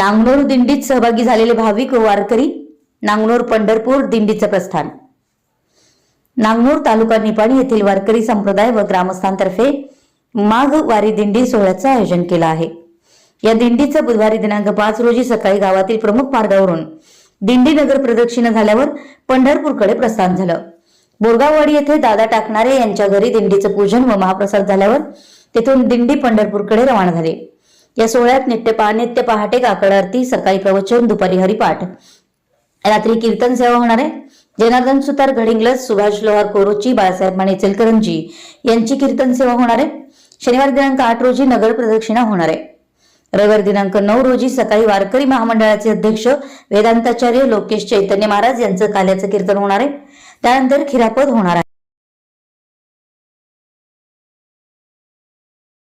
नांगनोर दिंडीत सहभागी झालेले भाविक व वारकरी नांगनोर पंढरपूर दिंडीचं प्रस्थान. नांगनूर तालुका निपाणी येथील वारकरी संप्रदाय व ग्रामस्थांतर्फे माघ वारी दिंडी सोहळ्याचं आयोजन केलं आहे. या दिंडीचं बुधवारी दिनांक पाच रोजी सकाळी गावातील प्रमुख मार्गावरून दिंडी नगर प्रदक्षिणा झाल्यावर पंढरपूरकडे प्रस्थान झालं. बोरगाववाडी येथे दादा टाकणारे यांच्या घरी दिंडीचं पूजन व महाप्रसाद झाल्यावर तेथून दिंडी पंढरपूरकडे रवाना झाली. या सोहळ्यात नित्य पा नित्य पहाटे काकड आरती सकाळी प्रवचन दुपारी हरिपाठ. रात्री कीर्तन सेवा होणार आहे. जनार्दन सुतार घडिंगलज सुभाष लोहार कोरोची बाळासाहेब माने चेलकरंजी यांची कीर्तन सेवा होणार आहे. शनिवार दिनांक आठ रोजी नगर प्रदक्षिणा होणार आहे. रविवार दिनांक नऊ रोजी सकाळी वारकरी महामंडळाचे अध्यक्ष वेदांताचार्य लोकेश चैतन्य महाराज यांचं काल्याचं कीर्तन होणार आहे. त्यानंतर खिरापत होणार आहे.